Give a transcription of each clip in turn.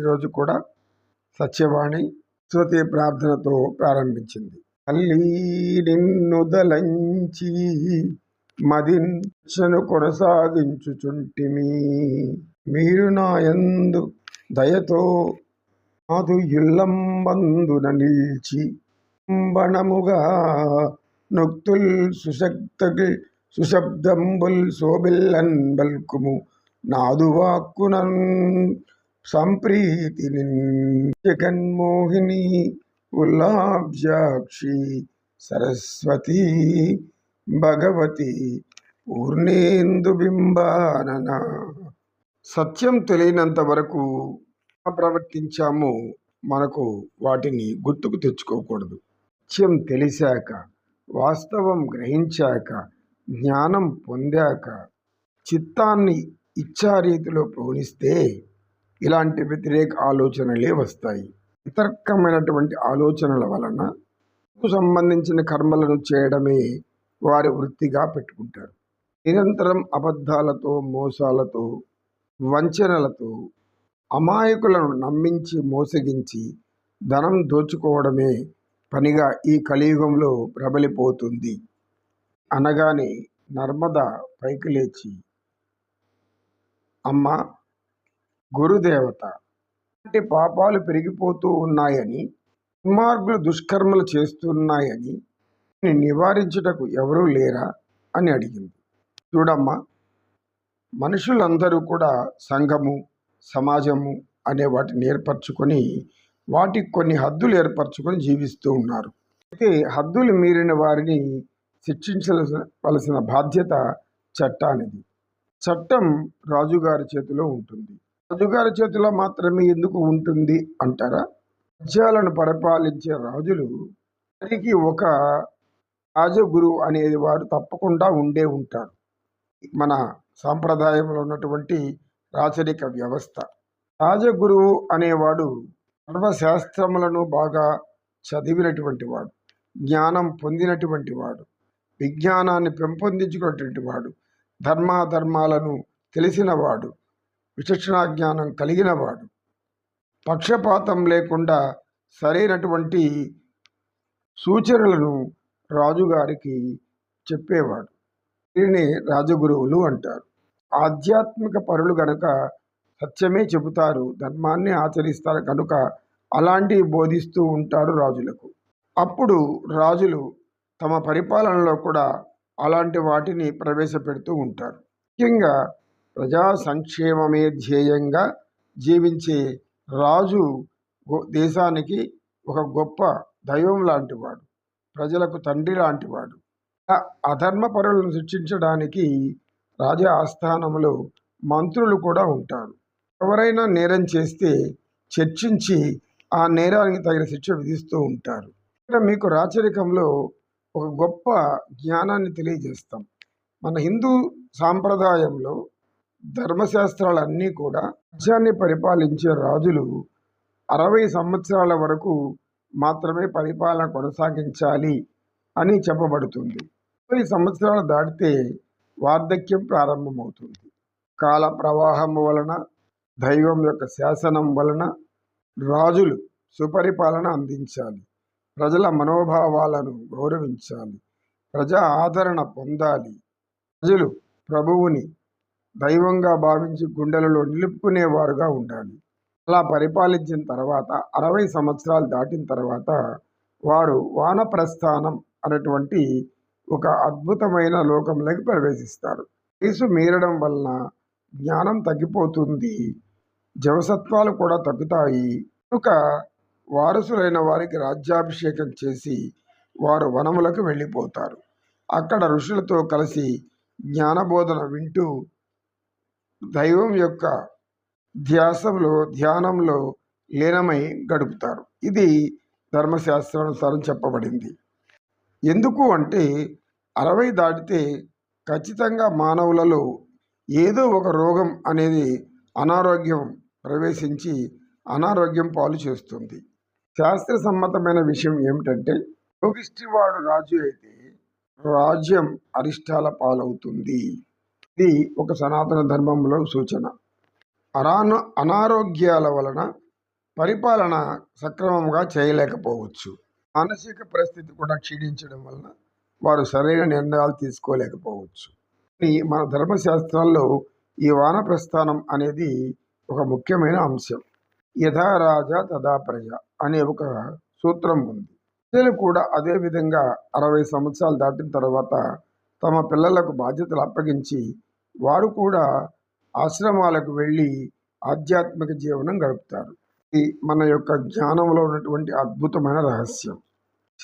ఈరోజు కూడా సత్యవాణి స్తుతి ప్రార్థనతో ప్రారంభించింది. తల్లి నిన్ను దలంచి మదించను కొనసాగించుచుంటిమి. మీరు నా యందు దయతో మాదు ఇల్లంబందున నిల్చి బణముగా నొక్తుల్ సుశక్తగిల్ సుశబ్దంబుల్ సోబిల్లన్ బల్కుము. నాదు వాక్కునన్ సంప్రీతి జగన్మోహిని ఉల్లాబ్జాక్షి సరస్వతి భగవతి పూర్ణేందుబింబానన సత్యం తెలియనంత వరకు ఎలా ప్రవర్తించామో మనకు వాటిని గుర్తుకు తెచ్చుకోకూడదు. సత్యం తెలిసాక వాస్తవం గ్రహించాక జ్ఞానం పొందాక చిత్తాన్ని ఇచ్చారీతిలో పోనిస్తే ఇలాంటి వ్యతిరేక ఆలోచనలే వస్తాయి. వితర్కమైనటువంటి ఆలోచనల వలన సంబంధించిన కర్మలను చేయడమే వారి వృత్తిగా పెట్టుకుంటారు. నిరంతరం అబద్ధాలతో మోసాలతో వంచనలతో అమాయకులను నమ్మించి మోసగించి ధనం దోచుకోవడమే పనిగా ఈ కలియుగంలో ప్రబలిపోతుంది. అనగానే నర్మద పైకి లేచి అమ్మ గురుదేవత. అంటే పాపాలు పెరిగిపోతూ ఉన్నాయని దుర్మార్గులు దుష్కర్మలు చేస్తున్నాయని నివారించుటకు ఎవరూ లేరా అని అడిగింది. చూడమ్మా మనుషులందరూ కూడా సంఘము సమాజము అనే వాటిని ఏర్పరచుకొని వాటికి కొన్ని హద్దులు ఏర్పరచుకొని జీవిస్తూ ఉన్నారు. అయితే హద్దులు మీరిన వారిని శిక్షించవలసిన బాధ్యత చట్టానిది. చట్టం రాజుగారి చేతిలో ఉంటుంది. రాజుగారి చేతిలో మాత్రమే ఎందుకు ఉంటుంది అంటారా? రాజ్యాలను పరిపాలించే రాజులు వారికి ఒక రాజగురు అనేది వారు తప్పకుండా ఉండే ఉంటారు. మన సాంప్రదాయంలో ఉన్నటువంటి రాచరిక వ్యవస్థ. రాజగురువు అనేవాడు సర్వశాస్త్రములను బాగా చదివినటువంటి వాడు జ్ఞానం పొందినటువంటి వాడు విజ్ఞానాన్ని పెంపొందించుకున్నటువంటి వాడు ధర్మాధర్మాలను తెలిసినవాడు విచక్షణా జ్ఞానం కలిగినవాడు. పక్షపాతం లేకుండా సరైనటువంటి సూచనలను రాజుగారికి చెప్పేవాడు. దీనిని రాజగురువులు అంటారు. ఆధ్యాత్మిక పరులు గనుక సత్యమే చెబుతారు ధర్మాన్ని ఆచరిస్తారు కనుక అలాంటివి బోధిస్తూ ఉంటారు రాజులకు. అప్పుడు రాజులు తమ పరిపాలనలో కూడా అలాంటి వాటిని ప్రవేశపెడుతూ ఉంటారు. ముఖ్యంగా ప్రజా సంక్షేమమే ధ్యేయంగా జీవించే రాజు దేశానికి ఒక గొప్ప దైవం లాంటివాడు. ప్రజలకు తండ్రి లాంటివాడు. ఆ అధర్మ పరులను శిక్షించడానికి రాజ ఆస్థానంలో మంత్రులు కూడా ఉంటారు. ఎవరైనా నేరం చేస్తే చర్చించి ఆ నేరానికి తగిన శిక్ష విధిస్తూ ఉంటారు. ఇక్కడ మీకు రాచరికంలో ఒక గొప్ప జ్ఞానాన్ని తెలియజేస్తాం. మన హిందూ సాంప్రదాయంలో ధర్మశాస్త్రాలన్నీ కూడా రాజ్యాన్ని పరిపాలించే రాజులు అరవై సంవత్సరాల వరకు మాత్రమే పరిపాలన కొనసాగించాలి అని చెప్పబడుతుంది. అరవై సంవత్సరాలు దాటితే వార్ధక్యం ప్రారంభమవుతుంది. కాల ప్రవాహం వలన దైవం యొక్క శాసనం వలన రాజులు సుపరిపాలన అందించాలి. ప్రజల మనోభావాలను గౌరవించాలి. ప్రజా ఆదరణ పొందాలి. ప్రజలు ప్రభువుని దైవంగా భావించి గుండెలలో నిలుపుకునేవారుగా ఉండాలి. అలా పరిపాలించిన తర్వాత అరవై సంవత్సరాలు దాటిన తర్వాత వారు వానప్రస్థానం అనేటువంటి ఒక అద్భుతమైన లోకంలోకి ప్రవేశిస్తారు. వయసు మీరడం వలన జ్ఞానం తగ్గిపోతుంది జవసత్వాలు కూడా తగ్గుతాయి. కనుక వారసులైన వారికి రాజ్యాభిషేకం చేసి వారు వనములకు వెళ్ళిపోతారు. అక్కడ ఋషులతో కలిసి జ్ఞానబోధన వింటూ దైవం యొక్క ధ్యాసంలో ధ్యానంలో లీనమై గడుపుతారు. ఇది ధర్మశాస్త్రానుసారం చెప్పబడింది. ఎందుకు అంటే అరవై దాటితే ఖచ్చితంగా మానవులలో ఏదో ఒక రోగం అనేది అనారోగ్యం ప్రవేశించి అనారోగ్యం పాలు చేస్తుంది. శాస్త్ర సమ్మతమైన విషయం ఏమిటంటే యోగిష్టివాడు రాజు అయితే రాజ్యం అరిష్టాల పాలవుతుంది. ఇది ఒక సనాతన ధర్మంలో సూచన. అరాన అనారోగ్యాల వలన పరిపాలన సక్రమంగా చేయలేకపోవచ్చు. మానసిక పరిస్థితి కూడా క్షీణించడం వలన వారు సరైన నిర్ణయాలు తీసుకోలేకపోవచ్చు. ఈ మన ధర్మశాస్త్రాల్లో ఈ వాన ప్రస్థానం అనేది ఒక ముఖ్యమైన అంశం. యథారాజ తదా ప్రజ అనే ఒక సూత్రం ఉంది. ప్రజలు కూడా అదే విధంగా అరవై సంవత్సరాలు దాటిన తర్వాత తమ పిల్లలకు బాధ్యతలు అప్పగించి వారు కూడా ఆశ్రమాలకు వెళ్ళి ఆధ్యాత్మిక జీవనం గడుపుతారు. ఇది మన యొక్క జ్ఞానంలో ఉన్నటువంటి అద్భుతమైన రహస్యం.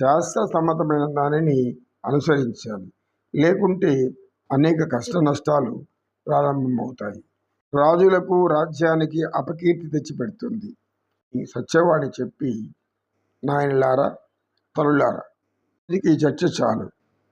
శాస్త్ర సమ్మతమైన దానిని అనుసరించాలి. లేకుంటే అనేక కష్ట నష్టాలు ప్రారంభమవుతాయి. రాజులకు రాజ్యానికి అపకీర్తి తెచ్చిపెడుతుంది. ఈ సత్యవాణి చెప్పి నాయనలారా తరులారా ఇది ఈ చర్చ చాలు.